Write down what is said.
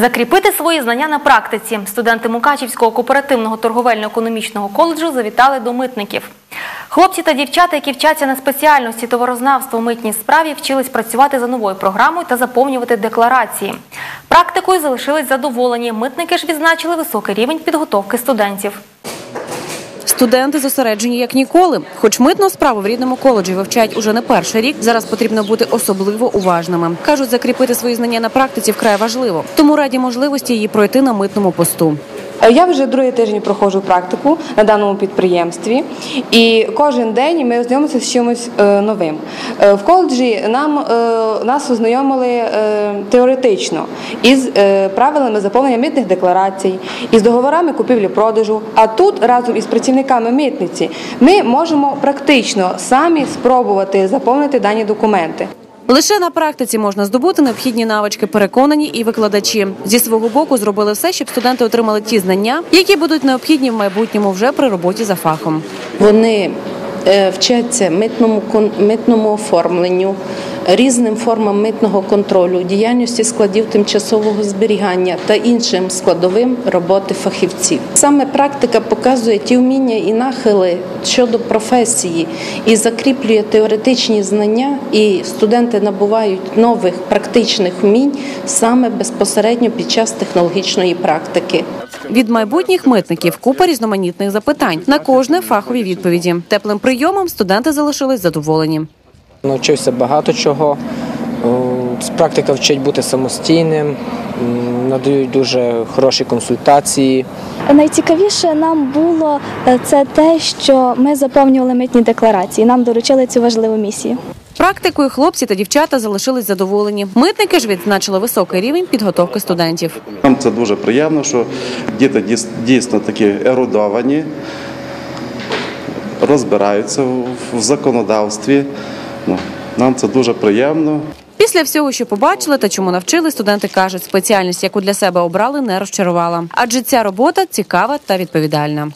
Закріпити свої знання на практиці. Студенти Мукачівського кооперативного торговельно-економічного коледжу завітали до митників. Хлопці та дівчата, які вчаться на спеціальності товарознавства в митній справі, вчились працювати за новою програмою та заповнювати декларації. Практикою залишились задоволені. Митники ж відзначили високий рівень підготовки студентів. Студенти зосереджені як ніколи. Хоч митну справу в рідному коледжі вивчають уже не перший рік. Зараз потрібно бути особливо уважними. кажуть, закріпити свої знання на практиці вкрай важливо. Тому раді можливості її пройти на митному посту. Е, Я вже другий тиждень проходжу практику на даному підприємстві, і кожен день ми ознайомимося з чимось е, новим. Е, В коледжі нам нас ознайомили теоретично із правилами заповнення митних декларацій, із договорами купівлі-продажу. А тут разом із працівниками митниці ми можемо практично самі спробувати заповнити дані документи. Лише на практиці можна здобути необхідні навички, переконані і викладачі. Зі свого боку зробили все, щоб студенти отримали ті знання, які будуть необхідні в майбутньому вже при роботі за фахом. Вони е, вчаться митному митному оформленню, різним формам митного контролю, діяльності складів тимчасового зберігання та іншим складовим роботи фахівців. Саме практика показує ті вміння і нахили щодо професії і закріплює теоретичні знання, і студенти набувають нових практичних вмінь саме безпосередньо під час технологічної практики. Від майбутніх митників купа різноманітних запитань на кожне фахові відповіді. Теплим прийомом студенти залишились задоволені. Навчився багато чого. Практика вчить бути самостійним, надають дуже хороші консультації. Найцікавіше нам було е, це те, що ми заповнювали митні декларації. Нам доручили цю важливу місію. Практикою хлопці та дівчата залишились задоволені. Митники ж відзначили високий рівень підготовки студентів. Нам це дуже приємно, що діти дійсно такі ерудовані, розбираються в законодавстві. Ну, нам це дуже приємно. Після всього, що побачили та чому навчили, студенти кажуть, спеціальність, яку для себе обрали, не розчарувала. Адже ця робота цікава та відповідальна.